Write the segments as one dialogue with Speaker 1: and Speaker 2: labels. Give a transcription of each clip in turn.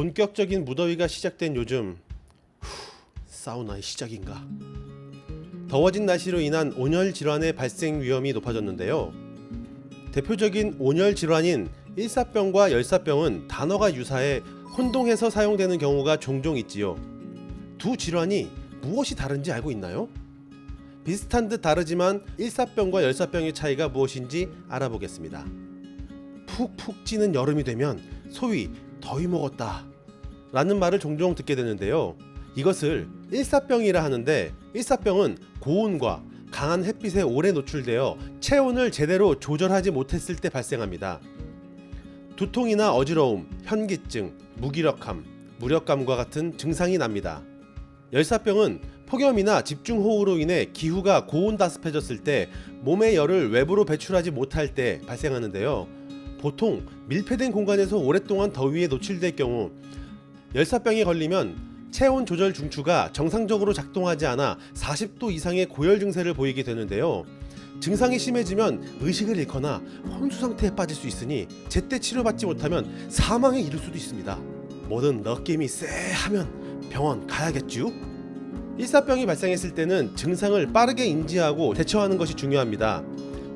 Speaker 1: 본격적인 무더위가 시작된 요즘 후, 사우나의 시작인가? 더워진 날씨로 인한 온열 질환의 발생 위험이 높아졌는데요. 대표적인 온열 질환인 일사병과 열사병은 단어가 유사해 혼동해서 사용되는 경우가 종종 있지요. 두 질환이 무엇이 다른지 알고 있나요? 비슷한 듯 다르지만 일사병과 열사병의 차이가 무엇인지 알아보겠습니다. 푹푹 찌는 여름이 되면 소위 더위 먹었다 라는 말을 종종 듣게 되는데요. 이것을 일사병이라 하는데 일사병은 고온과 강한 햇빛에 오래 노출되어 체온을 제대로 조절하지 못했을 때 발생합니다. 두통이나 어지러움, 현기증, 무기력함, 무력감과 같은 증상이 납니다. 열사병은 폭염이나 집중호우로 인해 기후가 고온다습해졌을 때 몸의 열을 외부로 배출하지 못할 때 발생하는데요. 보통 밀폐된 공간에서 오랫동안 더위에 노출될 경우 열사병에 걸리면 체온 조절 중추가 정상적으로 작동하지 않아 40도 이상의 고열 증세를 보이게 되는데요. 증상이 심해지면 의식을 잃거나 혼수 상태에 빠질 수 있으니 제때 치료받지 못하면 사망에 이를 수도 있습니다. 뭐든 느낌이 쎄하면 병원 가야겠죠? 일사병이 발생했을 때는 증상을 빠르게 인지하고 대처하는 것이 중요합니다.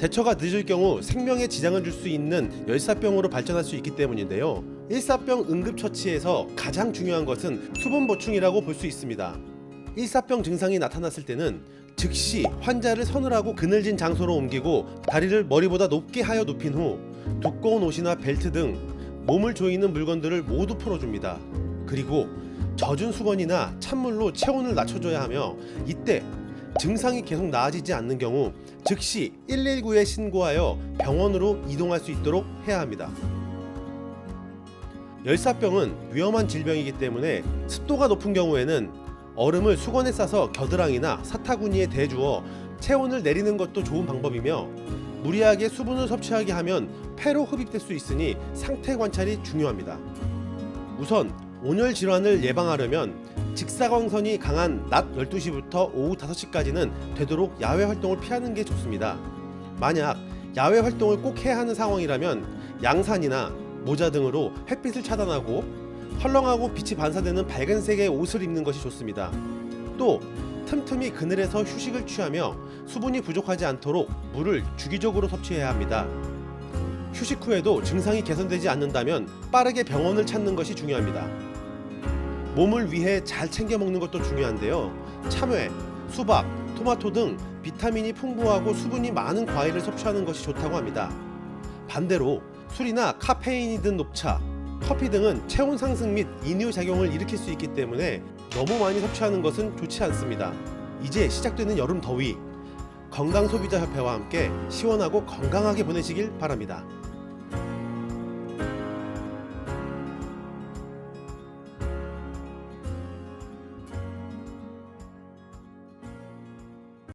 Speaker 1: 대처가 늦을 경우 생명에 지장을 줄 수 있는 열사병으로 발전할 수 있기 때문인데요. 일사병 응급처치에서 가장 중요한 것은 수분 보충이라고 볼 수 있습니다. 일사병 증상이 나타났을 때는 즉시 환자를 서늘하고 그늘진 장소로 옮기고 다리를 머리보다 높게 하여 눕힌 후 두꺼운 옷이나 벨트 등 몸을 조이는 물건들을 모두 풀어줍니다. 그리고 젖은 수건이나 찬물로 체온을 낮춰줘야 하며 이때 증상이 계속 나아지지 않는 경우 즉시 119에 신고하여 병원으로 이동할 수 있도록 해야 합니다. 열사병은 위험한 질병이기 때문에 습도가 높은 경우에는 얼음을 수건에 싸서 겨드랑이나 사타구니에 대주어 체온을 내리는 것도 좋은 방법이며 무리하게 수분을 섭취하게 하면 폐로 흡입될 수 있으니 상태 관찰이 중요합니다. 우선 온열 질환을 예방하려면 직사광선이 강한 낮 12시부터 오후 5시까지는 되도록 야외 활동을 피하는 게 좋습니다. 만약 야외 활동을 꼭 해야 하는 상황이라면 양산이나 모자 등으로 햇빛을 차단하고 헐렁하고 빛이 반사되는 밝은색의 옷을 입는 것이 좋습니다. 또 틈틈이 그늘에서 휴식을 취하며 수분이 부족하지 않도록 물을 주기적으로 섭취해야 합니다. 휴식 후에도 증상이 개선되지 않는다면 빠르게 병원을 찾는 것이 중요합니다. 몸을 위해 잘 챙겨 먹는 것도 중요한데요. 참외, 수박, 토마토 등 비타민이 풍부하고 수분이 많은 과일을 섭취하는 것이 좋다고 합니다. 반대로 술이나 카페인이 든 녹차, 커피 등은 체온 상승 및 이뇨 작용을 일으킬 수 있기 때문에 너무 많이 섭취하는 것은 좋지 않습니다. 이제 시작되는 여름 더위 건강 소비자 협회와 함께 시원하고 건강하게 보내시길 바랍니다.